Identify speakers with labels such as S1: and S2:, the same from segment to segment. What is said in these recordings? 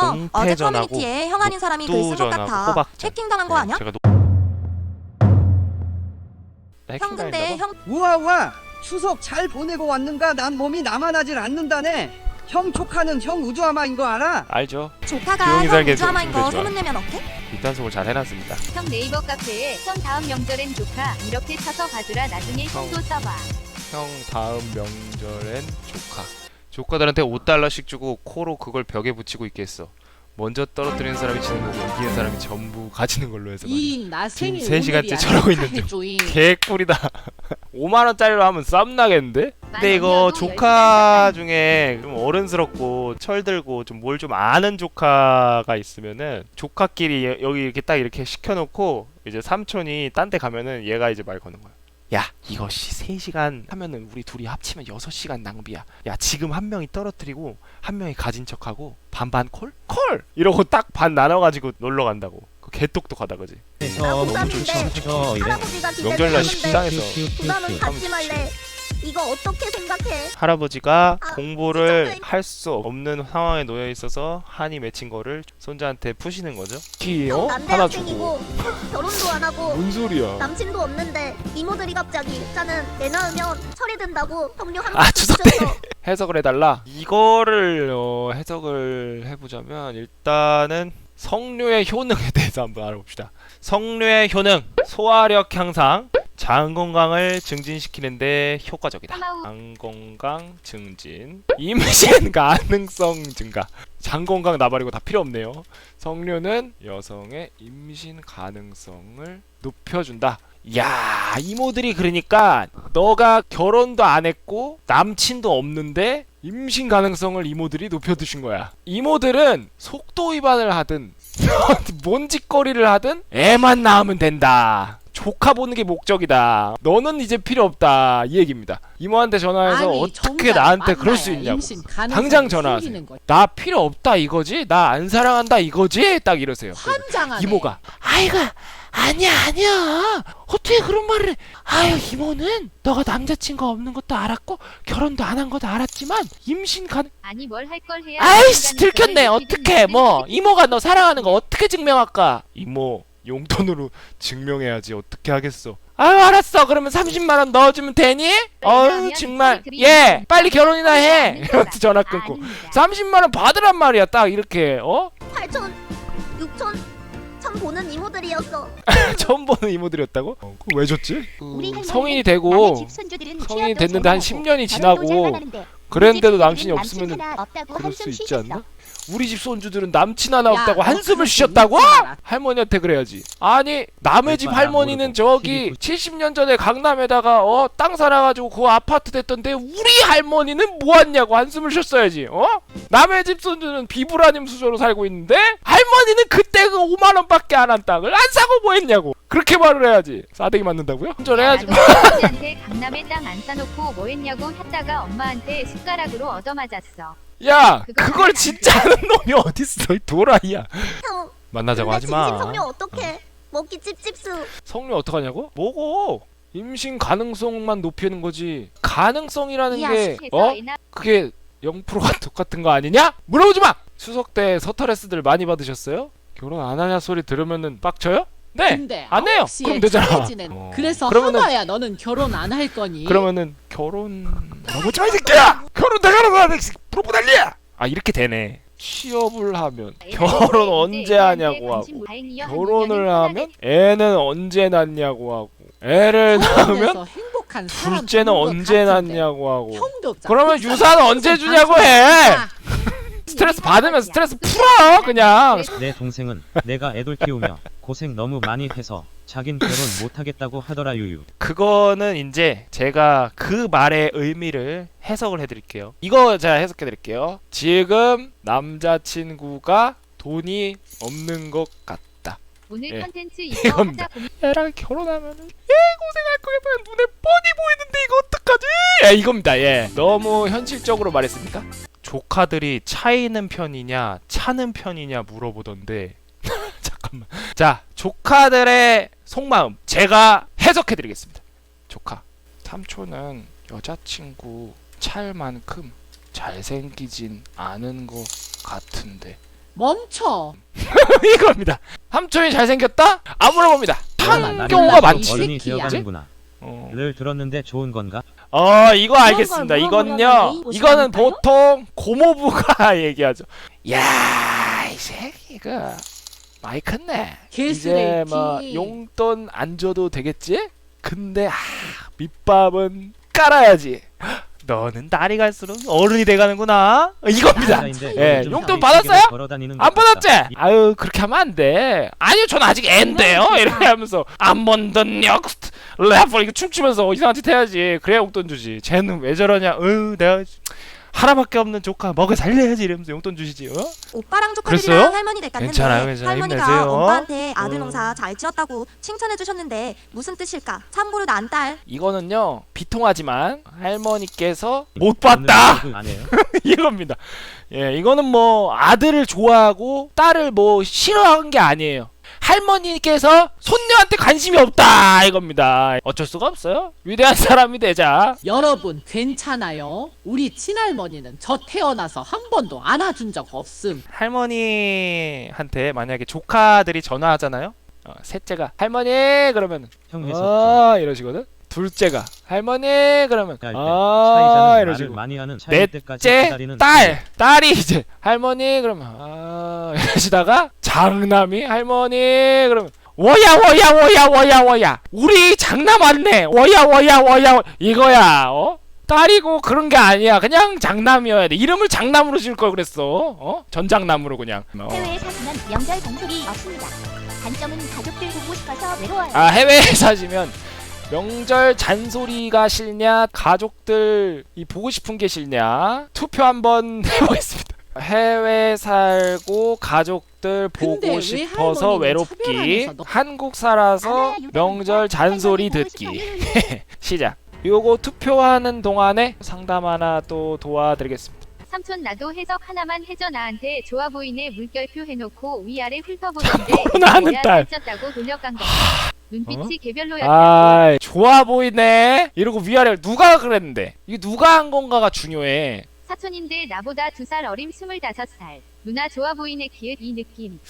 S1: 그럼 어제
S2: 동태전하고
S1: 커뮤니티에 형 아닌 사람이 글 쓴 것
S2: 녹두전하고
S1: 같아.
S2: 호박전.
S1: 해킹당한 거
S2: 네,
S1: 아니야?
S2: 제가 노... 네,
S1: 형 근데. 형
S3: 우와 우와 추석 잘 보내고 왔는가 난 몸이 남아나질 않는다네 형 조카는 형 우주아마인 거 알아?
S2: 알죠.
S1: 조카가
S2: 조용히
S1: 형
S2: 살게
S1: 우주아마인
S2: 거좀
S1: 소문내면 어때?
S2: 뒷단속을 잘 해놨습니다.
S4: 형 네이버 카페에 형 다음 명절엔 조카 이렇게 쳐서 봐주라 나중에
S2: 형.
S4: 형도 써봐.
S2: 형 다음 명절엔 조카. 조카들한테 5달러씩 주고 코로 그걸 벽에 붙이고 있겠어. 먼저 떨어뜨리는 사람이 지는 거고 이기는 사람이 전부 가지는 걸로 해서.
S5: 이나 생일
S2: 지금 세 시간째
S5: 오늘이야.
S2: 저러고 있는데. 개꿀이다. 5만 원짜리로 하면 쌈 나겠는데? 근데
S4: 만
S2: 이거 조카 중에 좀 어른스럽고 철들고 좀 뭘 좀 아는 조카가 있으면은 조카끼리 여- 여기 이렇게 딱 이렇게 시켜놓고 이제 삼촌이 딴 데 가면은 얘가 이제 말 거는 거야. 야 이거 씨 3시간 하면은 우리 둘이 합치면 6시간 낭비야. 야 지금 한 명이 떨어뜨리고 한 명이 가진 척하고 반반 콜? 콜! 이러고 딱 반 나눠가지고 놀러 간다고. 그 개똑똑하다 그지?
S6: 아,
S7: 너무
S6: 복잡인데.
S7: 좋죠 이래
S6: 할아버지가
S2: 명절날 식당에서
S6: 부담은 갖지 말래. 이거 어떻게 생각해?
S2: 할아버지가
S6: 아,
S2: 공부를
S6: 진짜
S2: 할 수 없는 상황에 놓여 있어서 한이 맺힌 거를 손자한테 푸시는 거죠.
S6: 형
S2: 어? 하나 주고.
S6: 결혼도 안 하고
S2: 뭔 소리야?
S6: 남친도 없는데 이모들이 갑자기 자는 애 낳으면 철이 든다고 형료 한
S2: 아,
S6: 번
S2: 추석 때. 해석을 해달라. 이거를 어, 해석을 해보자면 일단은 성류의 효능에 대해서 한번 알아봅시다. 성류의 효능, 소화력 향상, 장 건강을 증진시키는데 효과적이다. 장 건강 증진, 임신 가능성 증가. 장 건강 나발이고 다 필요 없네요. 성류는 여성의 임신 가능성을 높여준다. 야 이모들이 그러니까 너가 결혼도 안 했고 남친도 없는데 임신 가능성을 이모들이 높여두신 거야. 이모들은 속도 위반을 하든 뭔 짓거리를 하든 애만 낳으면 된다. 조카 보는 게 목적이다. 너는 이제 필요 없다. 이 얘기입니다. 이모한테 전화해서
S5: 아니,
S2: 어떻게
S5: 정작
S2: 나한테 그럴 수
S5: 만나야
S2: 있냐고.
S5: 임신 가능성이
S2: 당장 전화하세요.
S5: 생기는 거야.
S2: 나 필요 없다 이거지? 나 안 사랑한다 이거지? 딱 이러세요.
S5: 환장하네.
S2: 이모가 아이고 아니야 아니야 어떻게 그런 말을 해 아유 이모는 너가 남자친구 없는 것도 알았고 결혼도 안 한 것도 알았지만 임신 가능
S4: 아니 뭘 할 걸 해야
S2: 아이씨 들켰네 어떻게 뭐 이모가 너 사랑하는 거 어떻게 증명할까 이모 용돈으로 증명해야지 어떻게 하겠어 아유 알았어 그러면 30만 원 넣어주면 되니? 어유 정말 예 빨리 결혼이나 해 이러면서 전화 끊고
S4: 아닙니다.
S2: 30만 원 받으란 말이야 딱 이렇게 어?
S6: 8천, 6천 참 보는 이모들이었어.
S2: 처음 보는 이모들이었다고? 어, 그거 왜 줬지? 그 성인이 되고 성인이 됐는데 한 10년이 지나고 그랬는데도 남친이 없으면 그럴 수 있지 않나? 우리 집 손주들은 남친 하나
S5: 야,
S2: 없다고
S5: 너
S2: 한숨을 쉬었다고? 할머니한테 그래야지. 아니 남의
S7: 집말
S2: 할머니는 저기 70년 전에 강남에다가 어 땅 사놔가지고 그 아파트 됐던데 우리 할머니는 뭐하냐고 한숨을 쉬었어야지. 어? 남의 집 손주는 비브라늄 수저로 살고 있는데 니는 그때 그 5만 원밖에 안 한 땅을 안 사고 뭐 했냐고. 그렇게 말을 해야지. 싸대기 맞는다고요? 혼절해야지.
S4: 나도 할아버지한테 강남에 땅안 싸놓고 뭐 했냐고 했다가 엄마한테 숟가락으로 얻어맞았어.
S2: 야 그걸
S4: 안
S2: 진짜 하는 놈이 어딨어 이 도라이야.
S6: 형,
S2: 만나자고
S6: 근데
S2: 하지 마.
S6: 진심 성녀 어떡해? 먹기 찝찝수.
S2: 성류 어떡하냐고? 뭐고? 임신 가능성만 높이는 거지. 가능성이라는 이게 어? 그게 0%가 똑같은 거 아니냐? 물어보지 마. 추석 때 서터레스들 많이 받으셨어요? 결혼 안 하냐 소리 들으면은 빡쳐요? 네.
S5: 근데
S2: 안 해요.
S5: 9시에
S2: 그럼 되잖아. 어.
S5: 그래서
S2: 그러면은-
S5: 하나야 너는 결혼 안 할 거니?
S2: 그러면은 결혼 너무지 마이 새끼야. 결혼 내가 하는 거 프로포 달리야. 아 이렇게 되네. 취업을 하면 결혼 언제 하냐고 하고 결혼을 하면 애는 언제 낳냐고 하고 애를 낳으면
S5: 결혼해서 행복한 사람
S2: 둘째는 언제. 낳냐고 하고
S5: 형도 없잖아.
S2: 그러면
S5: 그
S2: 유산 언제 주냐고 해
S5: 아,
S2: 스트레스 받으면 스트레스 풀어 그냥.
S7: 내 동생은 내가 애들 키우며 고생 너무 많이 해서 자긴 결혼 못하겠다고 하더라 유유.
S2: 그거는 이제 제가 그 말의 의미를 해석을 해드릴게요. 이거 제가 해석해드릴게요. 지금 남자친구가 돈이 없는 것 같다.
S4: 오늘
S2: 예.
S4: 컨텐츠 이거
S2: 이겁니다.
S4: 하자 고민.
S2: 얘랑 결혼하면은 얘 고생할 거겠다 눈에 뻔히 보이는데 이거 어떡하지? 예 이겁니다. 예. 너무 현실적으로 말했습니까 조카들이 차이는 편이냐 차는 편이냐 물어보던데 잠깐만 자 조카들의 속마음 제가 해석해 드리겠습니다 조카 삼촌은 여자친구 찰 만큼 잘생기진 않은 것 같은데
S5: 멈춰.
S2: 이겁니다. 삼촌이 잘생겼다? 안 물어봅니다. 한 경우가 많지.
S7: 어른이. 되어가는구나.
S2: 어.
S7: 를 들었는데 좋은 건가?
S2: 어 이거 알겠습니다. 이건요. 이거는? 보통 고모부가 얘기하죠. 야 이 새끼가 많이 컸네. 이제
S5: 개쓰레기.
S2: 뭐 용돈 안 줘도 되겠지? 근데 아 밑밥은 깔아야지. 너는 날이 갈수록 어른이 돼가는구나. 이겁니다.
S7: 남자인데
S2: 예, 용돈 받았어요? 안. 받았지? 아유 그렇게 하면 안 돼. 아니요 전 아직 앤데요. 이렇게 하면서 안 번 던 역 래퍼 이거 춤추면서 이상한 짓 해야지. 그래야 용돈 주지. 쟤는 왜 저러냐? 으 내가 하나밖에 없는 조카 먹여 살려야지 이러면서 용돈 주시지. 어?
S1: 오빠랑
S2: 그랬어요?
S1: 조카들이랑 할머니 댁 갔는데
S2: 괜찮아요, 괜찮아요.
S1: 할머니가
S2: 힘내세요.
S1: 오빠한테 아들
S2: 어.
S1: 농사 잘 지었다고 칭찬해 주셨는데 무슨 뜻일까? 참고로 난 딸.
S2: 이거는요 비통하지만 할머니께서 못
S7: 오늘
S2: 봤다
S7: 해요?
S2: 이겁니다. 예 이거는 뭐 아들을 좋아하고 딸을 뭐 싫어한 게 아니에요. 할머니께서 손녀한테 관심이 없다 이겁니다. 어쩔 수가 없어요. 위대한 사람이 되자.
S5: 여러분 괜찮아요. 우리 친할머니는 저 태어나서 한 번도 안아준 적 없음.
S2: 할머니한테 만약에 조카들이 전화하잖아요. 어, 셋째가 할머니 그러면
S7: 형 했었죠.
S2: 아 이러시거든. 둘째가 할머니 그러면. 아 이러시고.
S7: 많이 하는
S2: 넷째 딸. 딸이 이제 할머니 그러면 아 이러시다가 장남이 할머니 그러면 워야 워야 워야 워야 워야. 우리 장남 왔네. 워야 워야 워야. 워- 이거야 어? 딸이고 그런 게 아니야. 그냥 장남이어야 돼. 이름을 장남으로 지을 걸 그랬어. 어? 전장남으로 그냥. 어.
S6: 해외에 사시면 명절 잔소리 없습니다. 단점은 가족들 보고 싶어서 외로워요.
S2: 아 해외에 사시면 명절 잔소리가 싫냐? 가족들 이 보고 싶은 게 싫냐? 투표 한번 해보겠습니다. 해외 살고 가족들 보고
S5: 왜
S2: 싶어서 외롭기. 한국 살아서 명절 잔소리 듣기. 시작. 요거 투표하는 동안에 상담 하나 또 도와드리겠습니다.
S4: 삼촌 나도 해석 하나만 해줘. 나한테 좋아 보이네. 물결표 해놓고 위아래 훑어보는데
S2: 나는 딸.
S4: 돌려간 거 눈빛이 개별로였다고
S2: 아 좋아 보이네 이러고 위아래 누가 그랬는데 이게 누가 한 건가가 중요해
S4: 사촌인데 나보다 두 살 어림 스물다섯 살 누나 좋아 보이네 기읒 이 느낌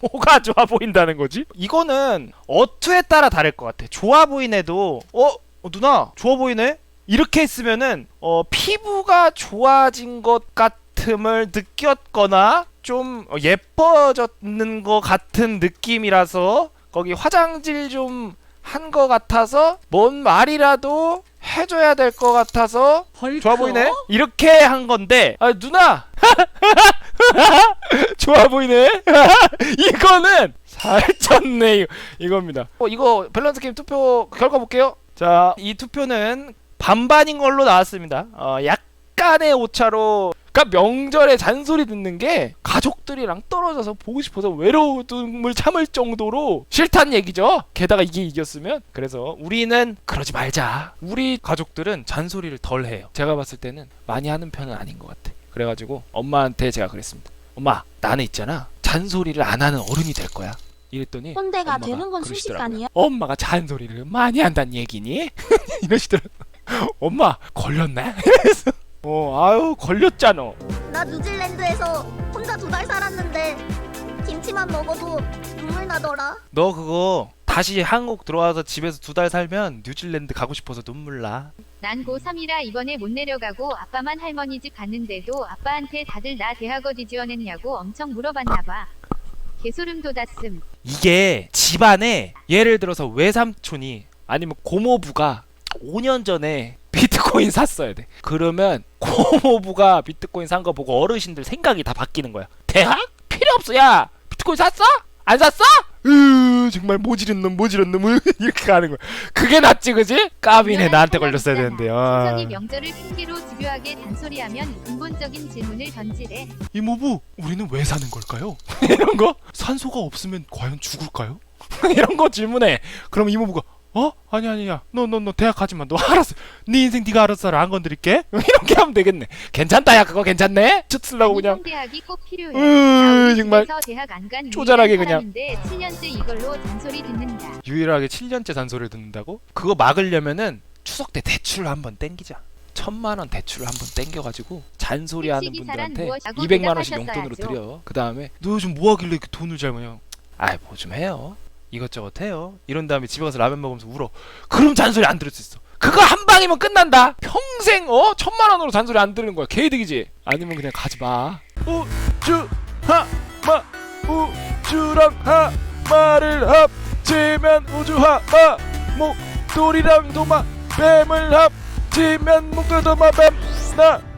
S2: 뭐가 좋아 보인다는 거지? 이거는 어투에 따라 다를 것 같아. 좋아 보이네도 어, 어, 누나 좋아 보이네. 이렇게 했으면은 어 피부가 좋아진 것 같음을 느꼈거나 좀 어, 예뻐졌는 것 같은 느낌이라서 거기 화장질 좀 한 것 같아서 뭔 말이라도 해줘야 될 것 같아서
S5: 벌써
S2: 좋아 보이네. 이렇게 한 건데 아 누나 좋아 보이네. 이거는 살쪘네 이겁니다. 어, 이거 밸런스 게임 투표 결과 볼게요. 자, 이 투표는 반반인 걸로 나왔습니다. 어, 약간의 오차로 그러니까 명절에 잔소리 듣는 게 가족들이랑 떨어져서 보고 싶어서 외로움을 참을 정도로 싫다는 얘기죠. 게다가 이게 이겼으면 그래서 우리는 그러지 말자. 우리 가족들은 잔소리를 덜 해요. 제가 봤을 때는 많이 하는 편은 아닌 것 같아. 그래가지고 엄마한테 제가 그랬습니다. 엄마, 나는 있잖아. 잔소리를 안 하는 어른이 될 거야. 이랬더니
S1: 꼰대가
S2: 엄마가
S1: 되는 건. 순식간이야.
S2: 엄마가 잔소리를 많이 한다는 얘기니? 이러시더라고. 엄마 걸렸네. 어 아유 걸렸잖아.
S6: 나 뉴질랜드에서 혼자 두 달 살았는데 김치만 먹어도 눈물 나더라.
S2: 너 그거 다시 한국 들어와서 집에서 두 달 살면 뉴질랜드 가고 싶어서 눈물 나.
S4: 난 고3이라 이번에 못 내려가고 아빠만 할머니 집 갔는데도 아빠한테 다들 나 대학 어디 지원했냐고 엄청 물어봤나봐 개소름 돋았음
S2: 이게 집안에 예를 들어서 외삼촌이 아니면 고모부가 5년 전에 비트코인 샀어야 돼. 그러면 고모부가 비트코인 산 거 보고 어르신들 생각이 다 바뀌는 거야. 대학? 필요 없어. 야, 비트코인 샀어? 안 샀어? 으, 정말 모지른 놈, 모지른 놈 으, 이렇게 가는 거야. 그게 낫지, 그지? 까비네 나한테 걸렸어야 되는데. 아.
S4: 친정이 명절을 핑계로 집요하게 단소리하면 근본적인 질문을 던지래
S2: 이모부, 우리는 왜 사는 걸까요? 이런 거? 산소가 없으면 과연 죽을까요? 이런 거 질문해. 그럼 이모부가 어? 아니 아니야. 너 너 너 대학 가지 마. 너 알았어. 네 인생 네가 알아서 살아. 안 건드릴게. 이렇게 하면 되겠네. 괜찮다. 야 그거 괜찮네. 첫 쓰려고 그냥.
S4: 대학이 꼭 필요해
S2: 으, 정말
S4: 대학 안간
S2: 쪼잔하게 그냥.
S4: 7년째 이걸로 잔소리 듣는다
S2: 유일하게 7년째 잔소리를 듣는다고? 그거 막으려면은 추석 때 대출로 한번 땡기자. 천만 원 대출을 한번 땡겨가지고 잔소리하는 분들한테
S4: 무엇이라고
S2: 200만 원씩. 용돈으로 드려. 그 다음에 너 요즘 뭐 하길래 이렇게 돈을 잘 모냐? 아이 뭐 좀 해요. 이것저것 해요. 이런 다음에 집에 가서 라면 먹으면서 울어. 그럼 잔소리 안 들을 수 있어. 그거 한 방이면 끝난다. 평생 어 천만 원으로 잔소리 안 들은 거야. 개이득이지. 아니면 그냥 가지 마. 우주 하마 우주랑 하마를 합치면 우주 하마 목돌이랑 도마 뱀을 합치면 목돌 도마 뱀나